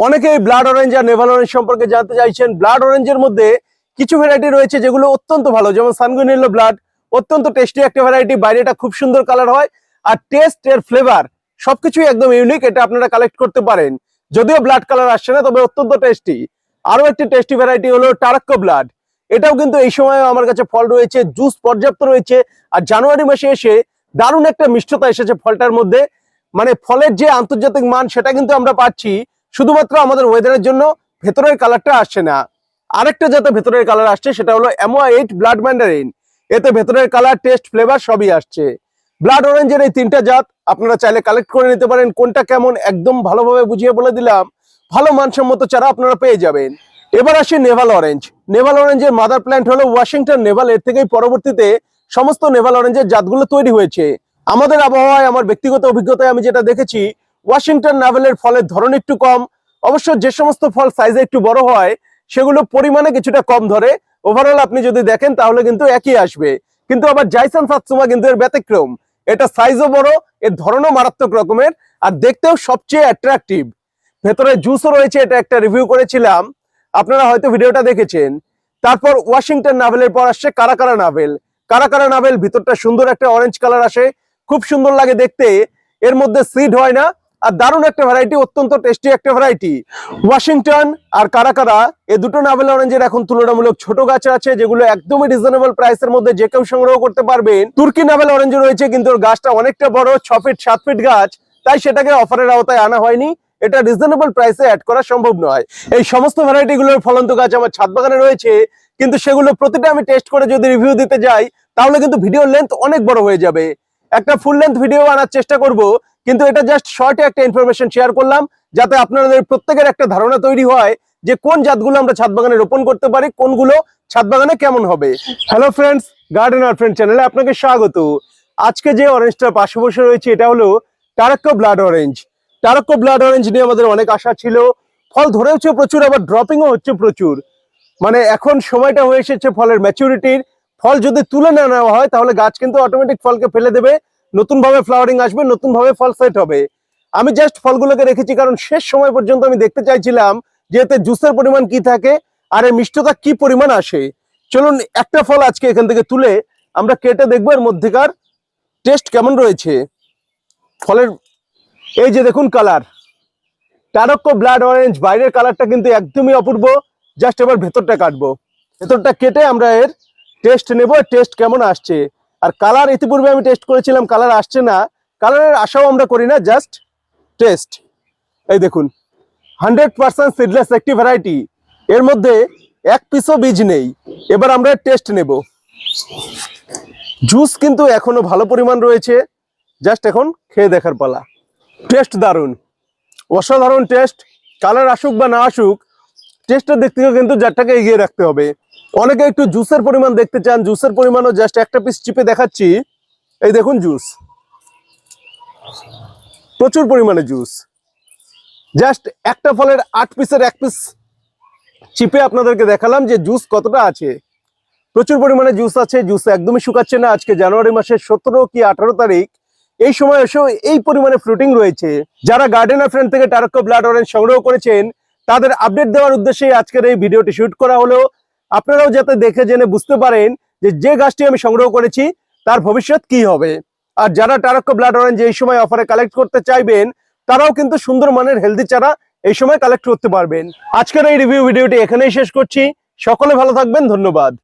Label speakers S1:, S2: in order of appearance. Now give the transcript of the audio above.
S1: অনেকেই blood orange আর navel orange সম্পর্কে জানতে চাইছেন। ব্লাড অরেঞ্জের মধ্যে কিছু ভ্যারাইটি রয়েছে যেগুলো অত্যন্ত ভালো। যেমন সানগুইনেলো ব্লাড অত্যন্ত টেস্টি একটা ভ্যারাইটি বাইরেটা খুব সুন্দর কালার হয়। আর টেস্ট এর ফ্লেভার সবকিছুই একদম ইউনিক এটা আপনারা কালেক্ট করতে পারেন। যদিও ব্লাড কালার আসছে না, তবে অত্যন্ত টেস্টি আরও একটি টেস্টি ভ্যারাইটি হলো টারাক্কো ব্লাড এটাও কিন্তু এই সময় আমার কাছে ফল রয়েছে জুস পর্যাপ্ত রয়েছে। আর জানুয়ারি মাসে এসে দারুণ একটা মিষ্টতা এসেছে ফলটার মধ্যে। মানে ফলের যে আন্তর্জাতিক মান, সেটা কিন্তু আমরা পাচ্ছি। শুধুমাত্র আমাদের ওয়েদারের জন্য ভেতরের কালারটা আসছে না। আরেকটা যাতে ভেতরের কালার আসছে, সেটা হলো এমো এইট ব্লাড ম্যান্ডারিন এতে ভেতরের কালার টেস্ট ফ্লেভার সবই আসছে। ব্লাড অরেঞ্জের এই তিনটা জাত, আপনারা চাইলে কালেক্ট করে নিতে পারেন। কোনটা কেমন, একদম ভালোভাবে বুঝিয়ে বলে দিলাম। ভালো মানসম্মত চারা আপনারা পেয়ে যাবেন। এবার আসি নেভাল অরেঞ্জ নেভাল অরেঞ্জের মাদার প্ল্যান্ট হলো ওয়াশিংটন নেভাল। এর থেকেই পরবর্তীতে সমস্ত নেভাল অরেঞ্জের জাতগুলো তৈরি হয়েছে। আমাদের আবহাওয়ায়, আমার ব্যক্তিগত অভিজ্ঞতায় আমি যেটা দেখেছি ওয়াশিংটন নাভেলের ফলের ধরন একটু কম। অবশ্য যে সমস্ত ফল সাইজে একটু বড় হয়, সেগুলো পরিমাণে কিছুটা কম ধরে। ওভারঅল আপনি যদি দেখেন, তাহলে কিন্তু একই আসবে। কিন্তু আবার জাইসান সাতসুমা কিন্তু এর ব্যতিক্রম। এটা সাইজও বড়, এর ধরনও মারাত্মক রকমের, আর দেখতেও সবচেয়ে অ্যাট্রাকটিভ ভেতরে জুসও রয়েছে, এটা একটা রিভিউ করেছিলাম। আপনারা হয়তো ভিডিওটা দেখেছেন। তারপর ওয়াশিংটন নাভেলের পর আসছে কারাকারা নাভেল। কারাকারা নাভেল, ভিতরটা সুন্দর একটা অরেঞ্জ কালার আসে। খুব সুন্দর লাগে দেখতে। এর মধ্যে সিড হয় না আর দারুণ একটা ভ্যারাইটি অত্যন্ত টেস্টি একটা ভ্যারাইটি ওয়াশিংটন আর কারাকারা এই দুটো নাভেল অরেঞ্জের এখন তুলনামূলক ছোট গাছ আছে, যেগুলো একদমই রিজনেবল প্রাইসের মধ্যে যে কেউ সংগ্রহ করতে পারবেন। তুর্কি নাভেল অরেঞ্জ রয়েছে, কিন্তু ওর গাছটা অনেকটা বড়, ছ ফিট সাত ফিট গাছ, তাই সেটাকে অফারের আওতায় আনা হয়নি। এটা রিজনেবল প্রাইসে অ্যাড করা সম্ভব নয়। এই সমস্ত ভ্যারাইটি গুলোর ফলন্ত গাছ আমার ছাদ বাগানে রয়েছে, কিন্তু সেগুলো প্রতিটা আমি টেস্ট করে যদি রিভিউ দিতে যাই, তাহলে কিন্তু ভিডিও লেন্থ অনেক বড় হয়ে যাবে। একটা ফুল লেন্থ ভিডিও আনার চেষ্টা করব কিন্তু এটা জাস্ট শর্টে একটা ইনফরমেশন শেয়ার করলাম, যাতে আপনাদের প্রত্যেকের একটা ধারণা তৈরি হয় যে কোন জাতগুলো আমরা ছাদ বাগানে রোপণ করতে পারি, কোনগুলো ছাদ বাগানে কেমন হবে। হ্যালো ফ্রেন্ডস গার্ডেন আর ফ্রেন্ড চ্যানেলে আপনাকে স্বাগত। আজকে যে অরেঞ্জটার পাশে বসে রয়েছে, এটা হলো Tarocco blood orange Tarocco blood orange নিয়ে আমাদের অনেক আশা ছিল। ফল ধরেওছে প্রচুর, আবার ড্রপিংও হচ্ছে প্রচুর। মানে এখন সময়টা হয়ে এসেছে ফলের ম্যাচুরিটির ফল যদি তুলে না নেওয়া হয়, তাহলে গাছ কিন্তু অটোমেটিক ফলকে ফেলে দেবে। নতুন ভাবে ফ্লাওয়ারিং আসবে নতুন ভাবে ফল সেট হবে। আমি জাস্ট ফলগুলোকে রেখেছি, কারণ শেষ সময় পর্যন্ত আমি দেখতে চাইছিলাম যে এতে জুসের পরিমাণ কি থাকে আর এর মিষ্টতা কি পরিমাণ আসে। চলুন একটা ফল আজকে এখান থেকে তুলে আমরা কেটে দেখব এর মধ্যেকার টেস্ট কেমন রয়েছে। ফলের, এই যে দেখুন কালার টারক্কো ব্লাড অরেঞ্জ বাইরের কালারটা কিন্তু একদমই অপূর্ব। জাস্ট এবার ভেতরটা কাটবো। ভেতরটা কেটে আমরা এর টেস্ট নেব টেস্ট কেমন আসছে। আর কালার ইতিপূর্বে আমি টেস্ট করেছিলাম কালার আসছে না। কালারের আশাও আমরা করি না জাস্ট টেস্ট এই দেখুন হান্ড্রেড পার্সেন্ট সিডলেস একটি ভ্যারাইটি এর মধ্যে এক পিসও বীজ নেই। এবার আমরা টেস্ট নেব। জুস কিন্তু এখনও ভালো পরিমাণ রয়েছে। জাস্ট এখন খেয়ে দেখার পালা। টেস্ট দারুণ। অসাধারণ টেস্ট কালার আসুক বা না আসুক টেস্টের দিক থেকে কিন্তু জারটাকে এগিয়ে রাখতে হবে। অনেকে একটু জুসের পরিমাণ দেখতে চান, জুসের পরিমাণও জাস্ট একটা পিস চিপে দেখাচ্ছি। এই দেখুন জুস। প্রচুর পরিমাণে জুস। জাস্ট একটা ফলের আট পিসের এক পিস চিপে আপনাদেরকে দেখালাম যে জুস কতটা আছে। প্রচুর পরিমাণে জুস আছে, জুস একদমই শুকাচ্ছে না। আজকে জানুয়ারি মাসের সতেরো কি আঠারো তারিখ। এই সময় এসেও এই পরিমাণে ফ্রুটিং রয়েছে। যারা গার্ডেনার ফ্রেন্ড থেকে টারক্কো ব্লাড অরেঞ্জ সংগ্রহ করেছেন তাদের আপডেট দেওয়ার উদ্দেশ্যে আজকের এই ভিডিওটি শুট করা হলো। আপনারাও যাতে দেখে, জেনে বুঝতে পারেন যে যে গাছটি আমি সংগ্রহ করেছি, তার ভবিষ্যৎ কি হবে। আর যারা টারক্য ব্লাড অরেঞ্জ এই সময় অফারে কালেক্ট করতে চাইবেন, তারাও কিন্তু সুন্দর মানের হেলদি চারা এই সময় কালেক্ট করতে পারবেন। আজকের এই রিভিউ ভিডিওটি এখানেই শেষ করছি। সকলে ভালো থাকবেন, ধন্যবাদ।